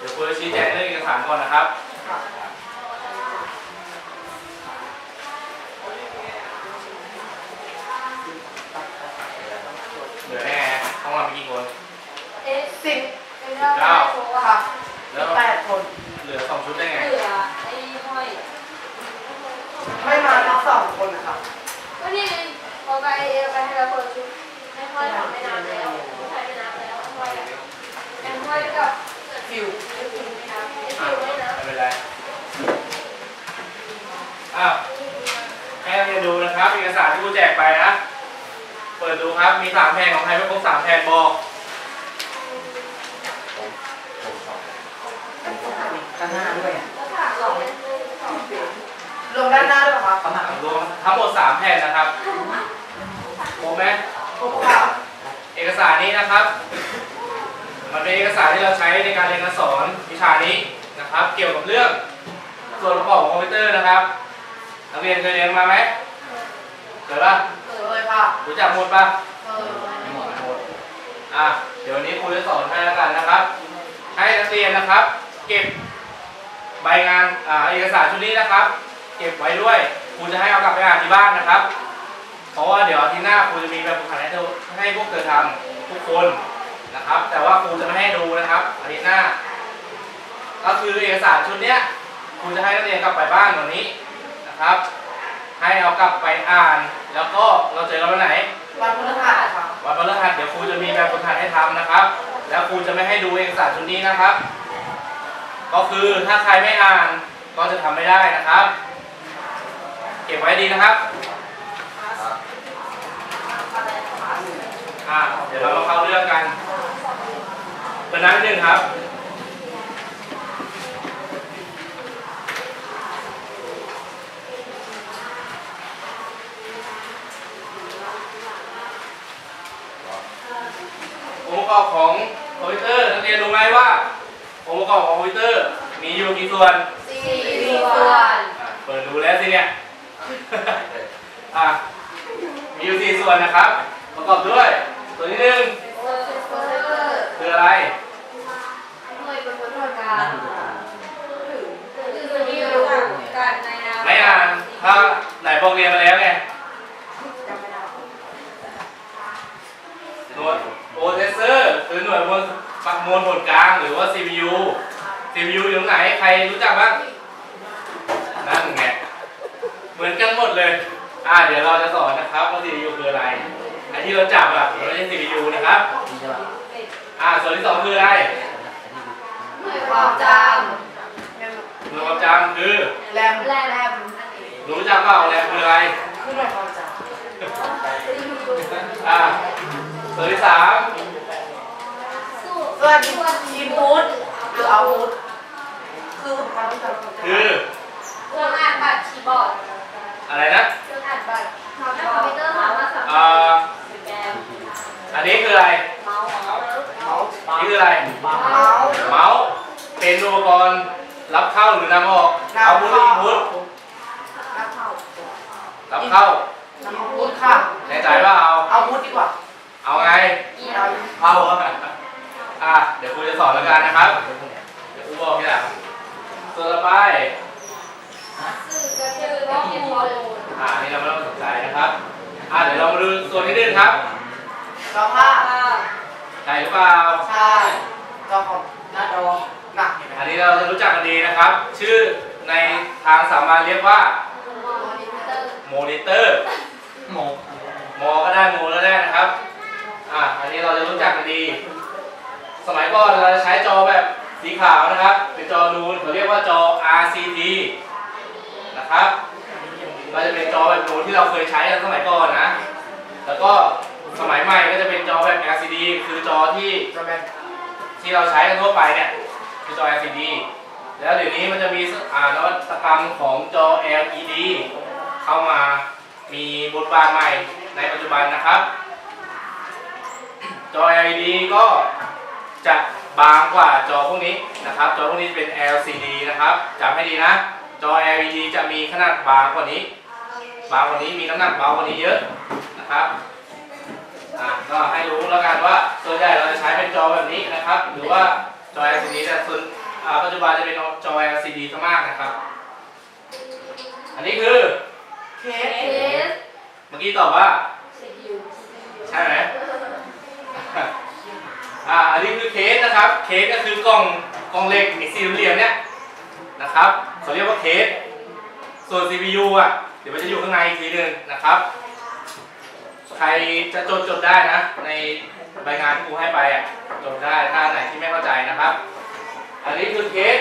เดี๋ยวคุณจะชี้แจงเรื่องเอกสารก่อนนะครับ เหลือได้ไงต้องมากี่คน เอ๊ะสิบเป็นเรื่องอะไรโชว์ค่ะแล้วแปดคน เหลือสองชุดได้ไง เหลือไอ้ห้อยไม่มาทั้งสองคนนะคะก็นี่ไงพอไปเอไปให้เราเปิดชุดไม่ห้อยทำไม่นานแล้วใช้ไม่นานแล้วห้อยอะไอ้ห้อยกับ ฟิวไอ้ฟิวไม่นับไอ้อะไม่เป็นไรอ้าวให้นักเรียนดูนะครับเอกสารที่ครูแจกไปนะ เปิดดูครับ มีสามแผ่นของใครไม่ครบสามแผ่นบอก ด้านหน้าด้วยอะ แล้วถามเราเนี่ยสองฟิว ลงด้านหน้าด้วยเหรอคะ รวมทั้งหมดสามแผ่นนะครับครบไหม ครบค่ะ เอกสารนี้นะครับ มันเป็นเอกสารที่เราใช้ในการเรียนการสอนวิชานี้นะครับ เกี่ยวกับเรื่องส่วนประกอบของคอมพิวเตอร์นะครับ นัก เรียนเคยเรียนมาไหมเคยป่ะเลยค่ะรู้จักหมดป่ะเออหมดหมดอะเดี๋ยววันนี้ครูจะสอนให้แล้วกันนะครับ ให้นักเรียนนะครับ เก็บใบงานอ่าเอกสารชุดนี้นะครับ เก็บไว้ด้วยครูจะให้เอากลับไปอ่านที่บ้านนะครับ เพราะว่าเดี๋ยวอาทิตย์หน้าครูจะมีแบบฝึกหัดให้เธอให้พวกเธอทำทุกคนนะครับ แต่ว่าครูจะไม่ให้ดูนะครับอาทิตย์หน้า ก็คือเอกสารชุดเนี้ยครูจะให้นักเรียนกลับไปบ้านวันนี้นะครับ ให้เอากลับไปอ่าน แล้วก็เราเจอกันวันไหน วันพฤหัสค่ะวันพฤหัสเดี๋ยวครูจะมีแบบฝึกหัดให้ทำนะครับ แล้วครูจะไม่ให้ดูเอกสารชุดนี้นะครับ ก็คือถ้าใครไม่อ่านก็จะทำไม่ได้นะครับ เก็บไว้ดีนะครับอ่าเดี๋ยวเรามาเข้าเรื่องกันเป็นนั้นหนึ่งครับ องค์ประกอบ ของคอมพิวเตอร์นักเรียนรู้ไหมว่าองค์ประกอบของคอมพิวเตอร์มีอยู่กี่ส่วนสี่ส่วนอะเปิดดูแล้วสิเนี่ย อะมีอยู่สี่ส่วนนะครับ ประกอบด้วย ส่วนที่หนึ่งเออเออคืออะไร หน่วยเป็นคนทำการคือมีอยู่การในนามไม่อ่านถ้าไหนบอกเรียนมาแล้วไง จำไม่ได้ หน่วยโปรเซสเซอร์คือหน่วยมวลประมวลผลกลางหรือว่า CPU CPU อยู่ตรงไหน ใครรู้จักบ้าง นั่นไง เหมือนกันหมดเลย อ่า เดี๋ยวเราจะสอนนะครับว่า CPU คืออะไร ไอที่เราจับอะมันไม่ใช่ CPU นะครับ อ่า ส่วนที่สองคืออะไรหน่วยความจหน่วยความจำคือแรมำแรม แรมรู้จักเปล่าแรมคืออะไรขึ้นหน่วยความจอ่า ส่วนที่สามสู้ำส่วนทีมพูดหรือเอาพูดคือความจำคือ เครื่องอ่านบัตรคีย์บอร์ดอะไรนะเครื่องอ่านบัตรคอมพิวเตอร์สามารถสัมผัอ่าสแกนอันนี้คืออะไรเมาส์เมาส์เมาส์นี่คืออะไร เมาส์เมาส์เป็นอุปกรณ์รับเข้าหรือนำออก เอาพุทอินพุทนักเข้า รับเข้าน้ำพูดค่ะแน่ใจว่าเอา เอาพูดดีกว่า เอาเอาไง เอาครับอะเดี๋ยวครูจะสอนแล้วกันนะครับ เดี๋ยวครูบอกทีหลังส่วนต่อไปสื่อจะคือว่ามีโมเลกุลอ่าอันนี่เราไม่ต้องสนใจนะครับอ่าเดี๋ยวเรามาดูส่วนที่หนึ่งครับเจ้าผ้าใช่หรือเปล่าใช่เจ้าของหน้าดองหนักเห็นไหมอันนี้เราจะรู้จักกันดีนะครับ ชื่อในทางสามัญเรียกว่ามอนิเตอร์โมนิเตอร์หมกมอก็ได้โมก็ได้ ดี สมัยก่อนเราจะใช้จอแบบสีขาวนะครับ เป็นจอนูนเขาเรียกว่าจอ RCT นะครับก็จะเป็นจอแบบนูนที่เราเคยใช้กันสมัยก่อนนะ แล้วก็สมัยใหม่ก็จะเป็นจอแบบ LCD คือจอที่ที่เราใช้กันทั่วไปเนี่ยคือจอ LCD แล้วเดี๋ยวนี้มันจะมีอ่านวัตกรรมของจอ LED เข้ามามีบทบาทใหม่ในปัจจุบันนะครับ จอ LED ก็จะบางกว่าจอพวกนี้นะครับ จอพวกนี้เป็น LCD นะครับจำให้ดีนะ จอ LED จะมีขนาดบางกว่านี้ บางกว่านี้มีน้ำหนักเบากว่านี้เยอะนะครับอะก็ให้รู้แล้วกันว่าส่วนใหญ่เราจะใช้เป็นจอแบบนี้นะครับ หรือว่าจอ LCD แต่ส่วนอ่าปัจจุบันจะเป็นจอ LCD ซะมากนะครับ อันนี้คือเคเอสสเมื่อกี้ตอบว่าซียูใช่ไหม อ่าอันนี้คือเคสนะครับ เคสก็คือกล่องกล่องเหล็กอีกสี่เหลี่ยมเนี่ยนะครับเขาเรียกว่าเคส ส่วน CPU อะ เดี๋ยวมันจะอยู่ข้างในอีกทีหนึงนะครับ ใครจะจดจดได้นะ ในใบงานที่ครูให้ไปอะจดได้ถ้าอันไหนที่ไม่เข้าใจนะครับ อันนี้คือเคส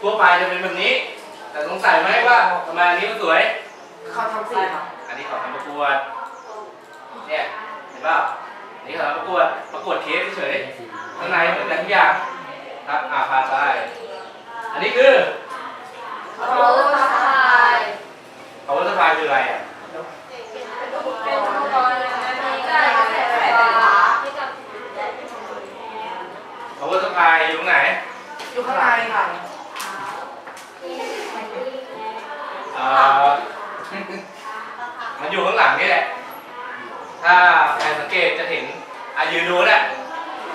ทั่วไปจะเป็นแบบนี้ แต่สงสัยไหมว่าทำไมอันนี้มันสวยเขาทำสีครับอันนี้เขาทำประกวดเนี่ยเห็นเปล่าอั นนี้เขาทำประกวดประกวดเทสเฉยๆข้างในเหมือนกันทุกอย่างครับอ่าพาไปอันนี้คือโรสไฟ power supply คืออะไรอะเป็นอุปกรณ์ในการจ่ายกระแสไฟฟ้าให้กับ power supply อยู่ตรงไหน อยู่ข้างในค่ะเอ่อมันอยู่ข้างหลังนี่แหละ ถ้าใครสังเกตจะเห็นอะยืนดูแหละ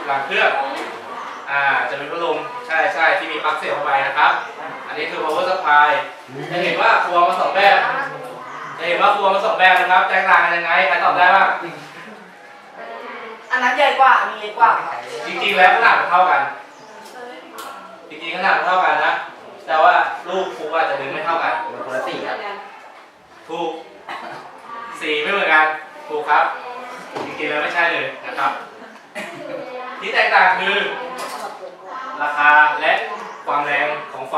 หลังเครื่องอ่าจะเป็นพัดลมใช่ใช่ที่มีปลั๊กเสียบเข้าไปนะครับ อันนี้คือ power supply จะเห็นว่าครัวมาสองแบบจะเห็นว่าครัวมาสองแบบนะครับแตกต่างกันยังไงใครตอบได้บ้างอันนั้นใหญ่กว่าอันนี้เล็กกว่าค่ะจริงๆแล้วขนาดมันเท่ากัน จริงๆขนาดมันเท่ากันนะ แต่ว่าลูกครูอาจจะดึงไม่เท่ากันมันคนละสีครับถูกสีไม่เหมือนกัน ถูกครับจริงๆแล้วไม่ใช่เลยนะครับ ที่แตกต่างคือ ราคาและความแรงของไฟ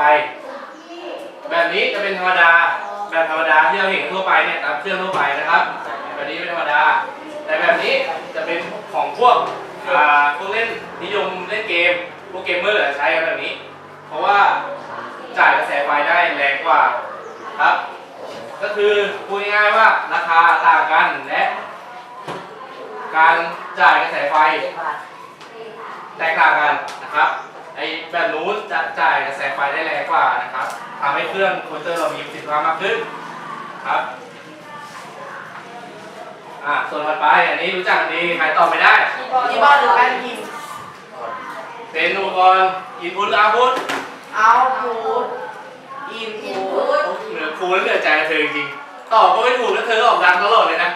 แบบนี้จะเป็นธรรมดา แบบธรรมดาที่เราเห็นทั่วไปเนี่ยตามเครื่องทั่วไปนะครับ แบบนี้เป็นธรรมดา แต่แบบนี้จะเป็นของพวกพวกเล่นนิยมเล่นเกมพวกเกมเมอร์ใช้กันแบบนี้ เพราะว่าจ่ายกระแสไฟได้แรงกว่าครับ ก็คือพูดง่ายๆว่าราคาต่างกันและ การจ่ายกระแสไฟแตกต่างกันนะครับไอแบบนู้นจะจ่ายกระแสไฟได้แรงกว่านะครับทำให้เครื่องคอมพิวเตอร์เรามีประสิทธิภาพมากขึ้นครับอ่าส่วนถัดไปอันนี้รู้จักกันดีใครตอบไม่ได้ที่บ้านหรือแป้นพิมพ์เป็นอุปกรณ์อินพุตอาพุตเอาพูดอินพูดเหนือครูแล้วเหนือใจเธอจริงตอบก็ไม่ถูกแล้วเธอออกดังตลอดเลยนะ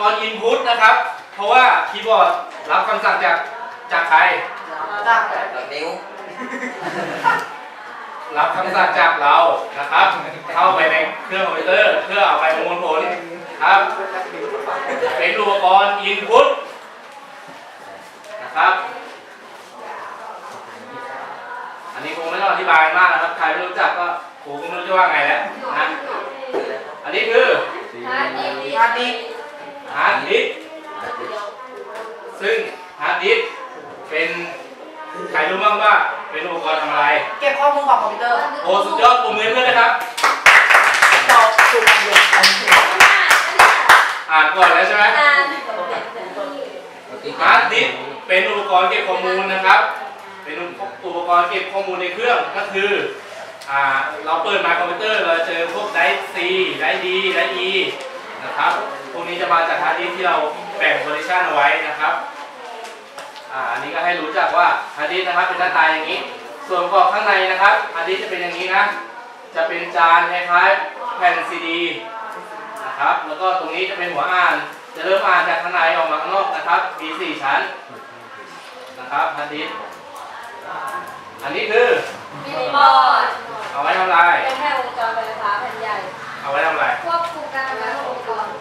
ป็นอุปกรณ์อินพุตนะครับ เพราะว่าคีย์บอร์ดรับคำสั่งจากจากใครจากตัดนิ้วรับคำสั่งจากเรานะครับ เข้าไปในเครื่องคอมพิวเตอร์เพื่อเอาไปประมวลผลครับ เป็นอุปกรณ์อินพุตนะครับ อันนี้คงไม่ต้องอธิบายมากนะครับ ใครไม่รู้จักก็ครูก็ไม่รู้จะว่าไงแล้วนะ อันนี้คือ ฮาร์ดดิสก์ ฮาร์ดดิสก์ ฮาร์ดดิสก์ซึ่งฮาร์ดดิสก์เป็นใครรู้บ้างว่าเป็นอุปกรณ์ทำอะไร เก็บข้อมูลของคอมพิวเตอร์โอ้สุดยอดปรบมือให้เพื่อนนะครับเราสูงลงอันนี้อ่านก่อนแล้วใช่ไหมอ่านฮาร์ดดิสก์เป็นอุปกรณ์เก็บข้อมูลนะครับ เป็นอุปกรณ์เก็บข้อมูลในเครื่องก็คืออ่าเราเปิดมาคอมพิวเตอร์เราจะเจอพวกไดร์ C ไดร์ D ไดร์ E นะครับ พวกนี้จะมาจากฮาร์ดดิสก์ที่เราแบ่งโพซิชันเอาไว้นะครับอ่าอันนี้ก็ให้รู้จักว่าฮาร์ดดิสก์นะครับเป็นหน้าตาอย่างนี้ ส่วนประกอบข้างในนะครับฮาร์ดดิสก์จะเป็นอย่างนี้นะ จะเป็นจานคล้ายๆแผ่นซีดีนะครับ แล้วก็ตรงนี้จะเป็นหัวอ่าน จะเริ่มอ่านจากข้างในออกมาข้างนอกนะครับมีสี่ชั้นนะครับฮาร์ดดิสก์อันนี้คือมินิบอร์ดเอาไว้ทำลายเป็นแค่วงจรไฟฟ้าแผ่นใหญ่ เอาไว้ทำลายควบคุมการทำงานของอุปกรณ์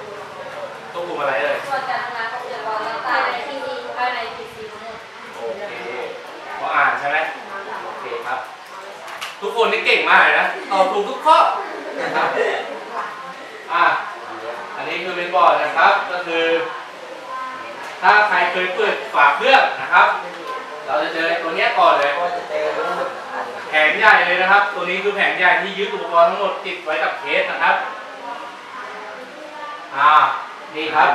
ควบคุมอะไรเลยส่วนการทำงานของอุปกรณ์แล้วภายในทีวีภายในพีซีทั้งหมดโอเคพออ่านใช่ไหมโอเคครับ ทุกคนนี่เก่งมากเลยนะตอบถูกทุกข้อนะครับอะอันนี้คือเป็นบอร์ดนะครับก็คือ ถ้าใครเคยเปิดฝาเครื่องนะครับ เราจะเจอตัวเนี้ยก่อนเลย แผงใหญ่เลยนะครับ ตัวนี้คือแผงใหญ่ที่ยึดอุปกรณ์ทั้งหมดติดไว้กับเคสนะครับ อ่า นี่ครับ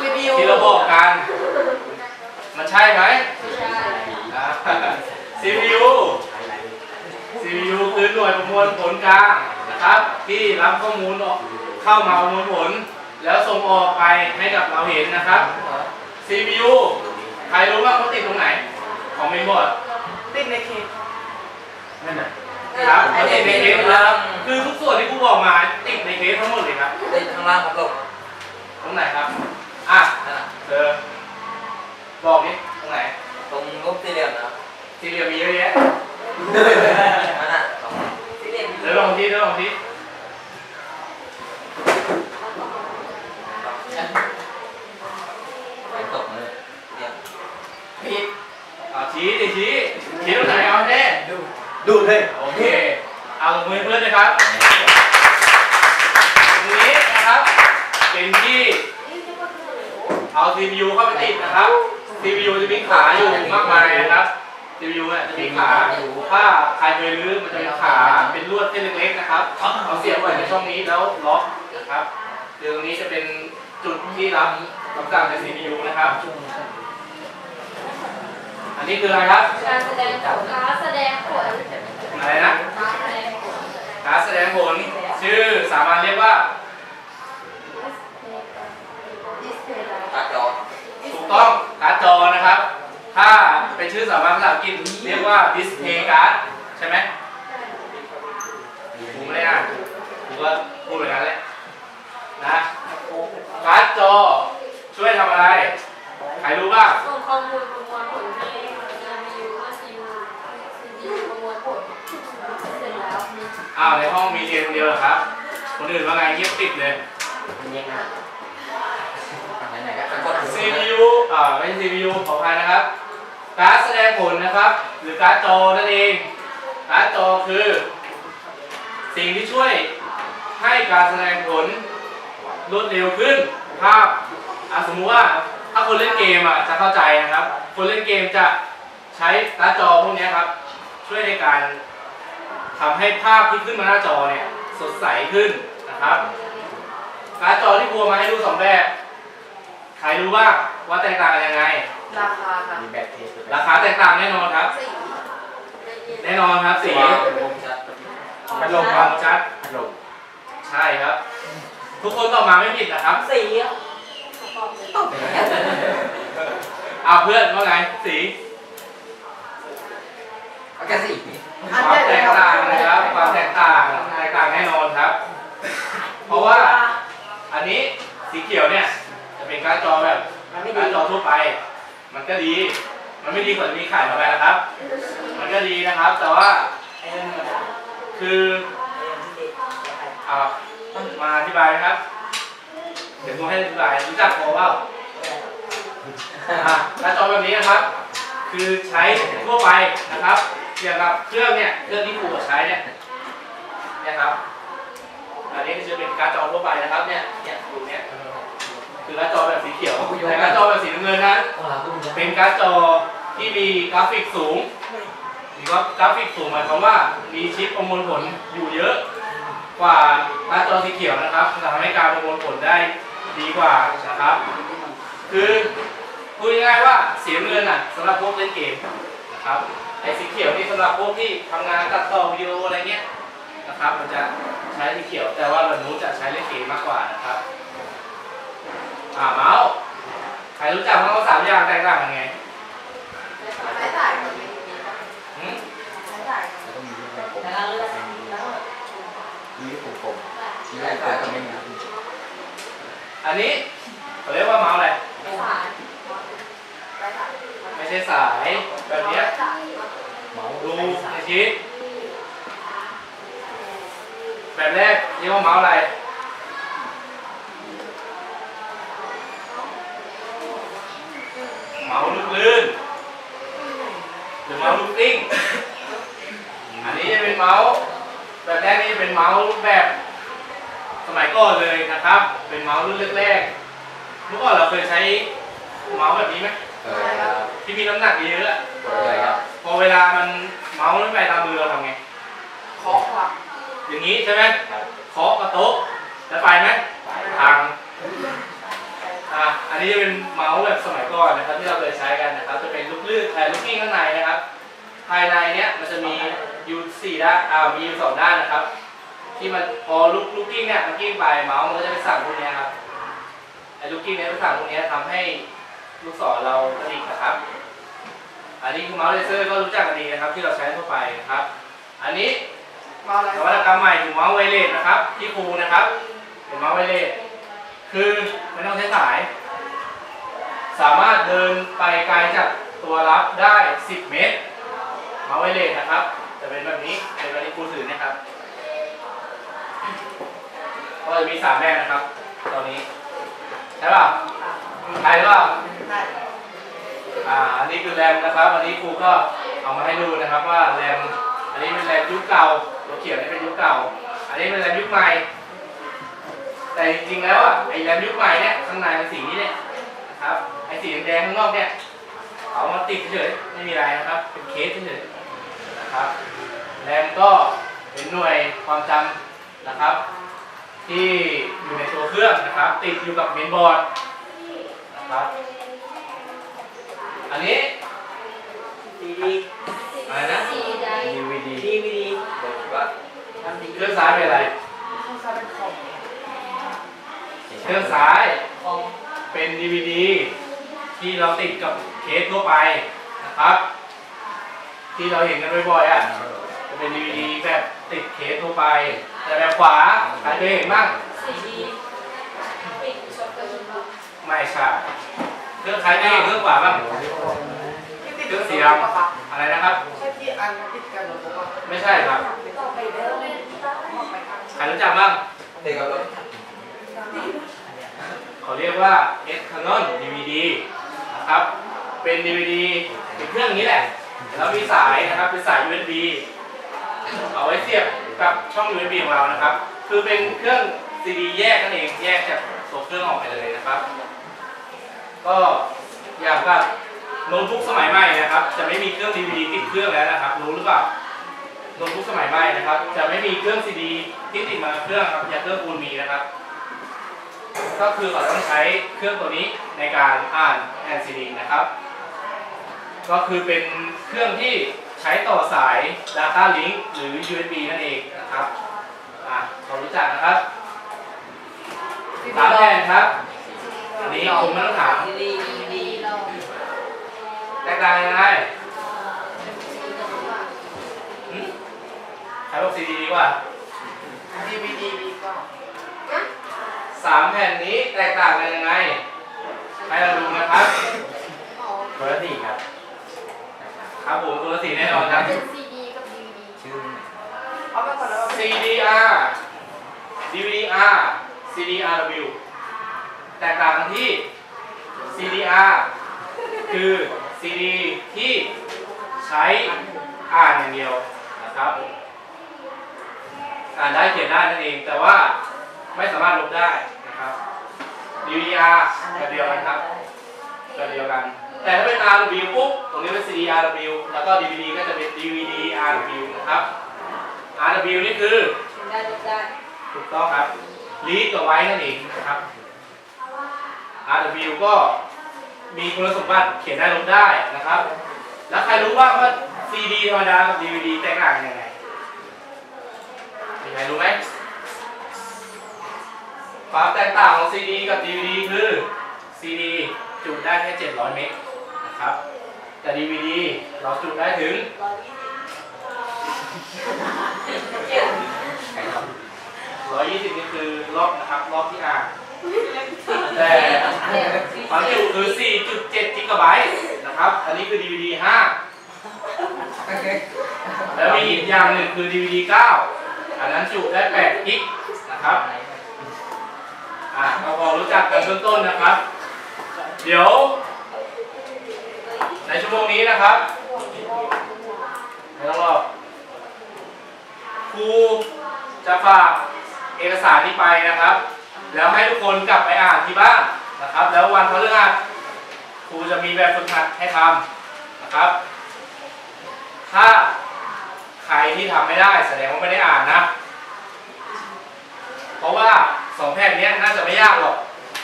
CPU ที่เราบอกกัน มันใช่ไหมใช่อ่า CPU CPU คือหน่วยประมวลผลกลางนะครับ ที่รับข้อมูลออกเข้ามาประมวลผล แล้วส่งออกไปให้กับเราเห็นนะครับ CPU ใครรู้ว่าเขาติดตรงไหน ของเมนบอร์ดติดในเคสนั่นน่ะครับเขาติดในเคสนะครับคือทุกส่วนที่กูบอกมาติดในเคสทั้งหมดเลยครับติดข้างล่างพัดลม ตรงไหนครับ อะนั่นน่ะเธอบอกนี่ตรงไหน ตรงรูปสี่เหลี่ยมนะครับสี่เหลี่ยมมีเยอะแยะ นั่นน่ะตรงสี่เหลี่ยม เดี๋ยวลองทีเดี๋ยวลองที ไปตกมือเนี่ย ผิดเอาชี้ดิชี้ชี้ตรงไหนเอาแน่ ดูดเลย โอเค เอามือเพื่อนนะครับตรงนี้นะครับ เป็นที่เอา CPU เข้าไปติดนะครับ CPU จะมีขาอยู่มากมายนะครับ CPU เนี่ยจะมีขา ถ้าใครเคยรื้อมันจะเป็นขา เป็นลวดเส้นเล็กๆนะครับ เอาเสียบไว้ในช่องนี้แล้วล็อกนะครับเดี๋ยวตรงนี้จะเป็นจุดที่รับคำสั่งจาก CPU นะครับ อั นนี้คืออะไรครับ การแสดงผลการแสดงผลอะไรนะการแสดงผลการแสดงผล ชื่อสามัญเรียกว่าดิสเพย์ไลท์ตัดจอถูกต้องการ์ดจอนะครับ ถ้าเป็นชื่อสามัญภาษาอังกฤษเรียกว่า display card ใช่ไหมผมไม่ได้อ่านผมก็พูดแบบนั้นแหละนะการ์ดจอช่วยทำอะไร ใครรู้บ้างส่งข้อมูลประมวลผล อ้าวในห้องมีเรียนคนเดียวเหรอครับ คนอื่นว่าไงเงียบปิดเลย มันยังไงไหนๆก็กด CPU อ่าไม่ใช่ CPU ขออภัยนะครับ การดแสดงผลนะครับ หรือการ์ดจอนั่นเอง การ์ดจอคือ สิ่งที่ช่วยให้การแสดงผลรวดเร็วขึ้น ภาพอะสมมุติว่าถ้าคนเล่นเกมอะจะเข้าใจนะครับ คนเล่นเกมจะใช้การ์ดจอพวกเนี้ยครับ ช่วยในการ ทำให้ภาพที่ขึ้นมาหน้าจอเนี่ยสดใสขึ้นนะครับ การ์ดจอที่ครัวมาให้ดูสองแบบใครรู้บ้างว่าแตกต่างกันยังไง ราคาค่ะมีแบบเทสราคาแตกต่างแน่นอนครับสีแน่นอนครับสีวางลมชัดพัดลมความชัดพัดลมใช่ครับ ทุกคนตอบมาไม่ผิดนะครับ สีอะเอาเพื่อนว่าไงสีเอาแค่สี่ ความแตกต่างนะครับความแตกต่างแตกต่างแน่นอนครับ เพราะว่าอันนี้สีเขียวเนี่ย จะเป็นการ์ดจอแบบไม่การ์ดจอทั่วไป มันก็ดี มันไม่ดีกว่าจะมีขายมาไปนะครับ มันก็ดีนะครับ แต่ว่าไอ้เรื่องธรรมดาคืออ่ามาอธิบายนะครับ เดี๋ยวผมให้อธิบายรู้จักพอเปล่าอะหน้าจอแบบนี้นะครับ คือใช้ทั่วไปนะครับ เกี่ยวกับเครื่องเนี่ยเครื่องที่ครูใช้เนี่ยเนี่ยครับอันนี้จะเป็นการ์ดจอทั่วไปนะครับเนี่ยเนี่ยดูเนี่ยคือการ์ดจอแบบสีเขียวแต่การ์ดจอแบบสีน้ำเงินนั้นเป็นการ์ดจอที่มีกราฟิกสูงมีกราฟิกสูงหมายความว่ามีชิปประมวลผลอยู่เยอะกว่าการ์ดจอสีเขียวนะครับจะทำให้การประมวลผลได้ดีกว่านะครับ คือพูดง่ายๆว่าสีน้ำเงินอะสำหรับพวกเล่นเกมนะครับ สีเขียวนี่สำหรับพวกที่ทำงานตัดต่อวิดีโออะไรเงี้ยนะครับมันจะใช้สีเขียวแต่ว่าแบบนู้นจะใช้เล่นเกมมากกว่านะครับอ่าเมาส์รู้จักมั้งว่าสามอย่างแตกต่างกันไงไม่ถ่ายกับมีมีหืมไม่ถ่ายแล้วก็มีลูกกลมแล้วก็เลือกแล้วมีลูกกลมมีลูกกลมก็ไม่มีอันนี้เขาเรียกว่าเมาส์อะไรไม่ถ่ายไม่ถ่ายไม่ใช่สายแบบเนี้ยเมาส์ ดูใช้สาในยชีตแบบแรกเรียกว่าเมาส์อะไร เมาส์ลูกลื่น หรือเมาส์ลูกกลิ้ง อันนี้จะเป็นเมาส์แบบแรกนี่เป็นเมาส์รูปแบบสมัยก่อนเลยนะครับ เป็นเมาส์รุ่นแรกๆเมื่อก่อนเราเคยใช้เมาส์แบบนี้ไหมเออครับที่มีน้ำหนักเยอะอะเลยครับ พอเวลามันเมาส์ไม่ไปตามมือเราทำไงเคาะว่ะอย่างนี้ใช่ไหมครับเคาะกระโต๊ะแล้วไปไหมพังอะอันนี้จะเป็นเมาส์แบบสมัยก่อนนะครับที่เราเคยใช้กันนะครับ จะเป็นลูกลื่นเอ่อลูกกิ้งข้างในนะครับ ภายในเนี้ยมันจะมีอยู่สี่ด้านอ่ามีอยู่สองด้านนะครับ ที่มันพอลูกลูกกิ้งเนี่ยมันกิ้งไปเมาส์มันก็จะไปสั่งพวกเนี้ยครับไอ้ลูกกิ้งเนี้ยไปสั่งพวกเนี้ยทำให้ลูกศรเรากระดิกนะครับ อันนี้คือเมาส์เลเซอร์ก็รู้จักกันดีนะครับที่เราใช้ทั่วไปนะครับ อันนี้มาอะไรนวัตกรรมใหม่คือเมาส์ไวเลสนะครับที่ครูนะครับเป็นเมาส์ไวเลสคือไม่ต้องใช้สาย สามารถเดินไปไกลจากตัวรับได้ 10 เมตร เมาส์ไวเลสนะครับ จะเป็นแบบนี้เป็นแบบที่ครูถือนะครับก็จะมีสามแบบนะครับ ตอนนี้ ใช่ป่ะใช่หรือเปล่าได้ อ่าอันนี้คือแรมนะครับอันนี้ครูก็เอามาให้ดูนะครับว่าแรมอันนี้เป็นแรมยุคเก่าตัวเขียวนี่เป็นยุคเก่า อันนี้เป็นแรมยุคใหม่ แต่จริงๆแล้วอะไอ้แรมยุคใหม่เนี่ยข้างในเป็นสีนี้เนี่ยนะครับไอ้สีแดงข้างนอกเนี่ยเอามาติดเฉยๆไม่มีอะไรนะครับเป็นเคสเฉยๆนะครับแรมก็เป็นหน่วยความจำนะครับ ที่อยู่ในตัวเครื่องนะครับ ติดอยู่กับเมนบอร์ดนะครับ อันนี้ ดีดีอะไรนะสีใดดีวีดีดีดีบอกว่าทำดีเครื่องซ้ายเป็นอะไรต้องใช้เป็นคอมเครื่องซ้ายคอมเป็น DVD ที่เราติดกับเคสทั่วไปนะครับ ที่เราเห็นกันบ่อยๆอะจะเป็น DVD แบบติดเคสทั่วไป แต่แบบขวาใครเคยเห็นบ้างสีดีปิดช็อตเกอร์ไม่ใช่เค รื่องใครเคยเครื่องขวาบ้างเครื่องสีสีดดำอะไรนะครับ ใช่ที่อันติดกันหรือเปล่าไม่ใช่ครับใครรู้จักบ้างเด็กกับรถเขาเรียกว่า S Canon DVD นะครับ เป็น DVD เป็นเครื่องนี้แหละ แล้วมีสายนะครับเป็นสาย USB เอาไว้เสียบกับช่อง USB ของเรานะครับ คือเป็นเครื่อง CD แยกนั่นเอง แยกจากตัวเครื่องออกไปเลยนะครับ ก็อย่างกับโน้ตบุ๊กสมัยใหม่นะครับ จะไม่มีเครื่อง DVD ติดเครื่องแล้วนะครับ รู้หรือเปล่าโน้ตบุ๊กสมัยใหม่นะครับ จะไม่มีเครื่อง CD ที่ติดมาเครื่องครับอย่างเครื่องคูณมีนะครับ ก็คือเขาต้องใช้เครื่องตัวนี้ในการอ่านแผ่นซีดีนะครับ ก็คือเป็นเครื่องที่ใช้ต่อสาย Data Link หรือ USB นั่นเองนะครับอะเรารู้จักนะครับสามแผนครับ อันนี้ผมไม่ต้องถามดีดีดีดีเราแตกต่างยังไงหึใครบอกซีดีดีกว่าดีดีดีดีก็สามแผ่นนี้แตกต่างกันยังไง ให้เราดูนะครับคนละสีครับ ครับผมตัวละสีแน่นอนครับเป็นซีดีกับดีวีดีชื่อไหนเอาไปก่อนแล้ว CDR DVDR CDRW แตกต่างกันที่ CDR คือ CD ที่ใช้อ่านอย่างเดียวนะครับ อ่านได้เขียนได้นั่นเอง แต่ว่าไม่สามารถลบได้นะครับ DVDR แบบเดียวกันครับแบบเดียวกัน แต่ถ้าเป็น RW ปุ๊บ ตรงนี้เป็น CDRW แล้วก็ DVD ก็จะเป็น DVD-RW นะครับ RW นี่คือ ได้ได้ ถูกต้องครับ read กับ write นั่นเองนะครับ RW ก็มีคุณสมบัติเขียนได้ลบได้นะครับ แล้วใครรู้บ้างว่า CD ธรรมดากับ DVD แตกต่างกันยังไง มีใครรู้ไหมความแตกต่างของ CD กับ DVD คือ CD จุได้แค่ 700 เมกนะครับ แต่ DVD เราจุได้ถึงใครครับ120นี่คือรอบนะครับ รอบที่อ่าน แต่ความจุคือ 4.7 กิกะไบต์นะครับ อันนี้คือ DVD 5 แล้วมีอีกอย่างหนึ่งคือ DVD 9 อันนั้นจุได้ 8 กิกนะครับอ่าก็พอรู้จักกันเบื้องต้นนะครับ เดี๋ยว ในชั่วโมงนี้นะครับไม่ต้องรอบครูจะฝากเอกสารนี้ไปนะครับ แล้วให้ทุกคนกลับไปอ่านที่บ้านนะครับ แล้ววันพฤหัสครูจะมีแบบฝึกหัดให้ทำนะครับ ถ้าใครที่ทำไม่ได้แสดงว่าไม่ได้อ่านนะ เพราะว่าสองแผ่นนี้น่าจะไม่ยากหรอก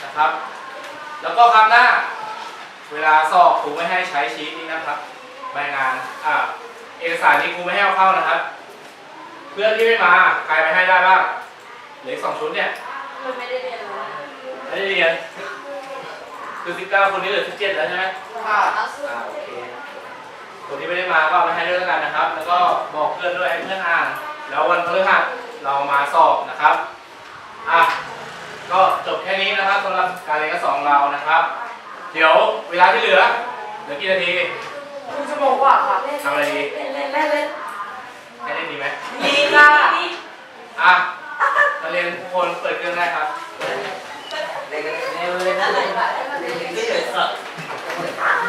นะครับ แล้วก็ครั้งหน้า เวลาสอบครูไม่ให้ใช้ชีตนี้นะครับใบงานอ่าเอกสารนี้ครูไม่ให้เอาเข้านะครับ เพื่อนที่ไม่มาใครไปให้ได้บ้างเหลือสองชุดเนี่ย มันไม่ได้เรียนรู้ไม่ได้เรียนคือสิบเก้าคนนี้เหลือสิบเจ็ดแล้วใช่ไหมค่ะเอาสู้อ่าโอเคคนที่ไม่ได้มาก็เอาไปให้ด้วยแล้วกันนะครับ แล้วก็บอกเพื่อนด้วยให้เพื่อนอ่าน แล้ววันพฤหัสเรามาสอบนะครับ อะ ก็จบแค่นี้นะครับสำหรับการเรียนการสอนของเรานะครับ เดี๋ยวเวลาที่เหลือเหลือกี่นาทีคุณจะบอกว่าค่ะทำอะไรดีเล่นเล่นเล่นเล่นให้เล่นดีไหมดีค่ะ อะ มาเรียนคนเปิดเครื่องได้ครับเด็กเด็กเด็กเด็กเด็กเด็กเ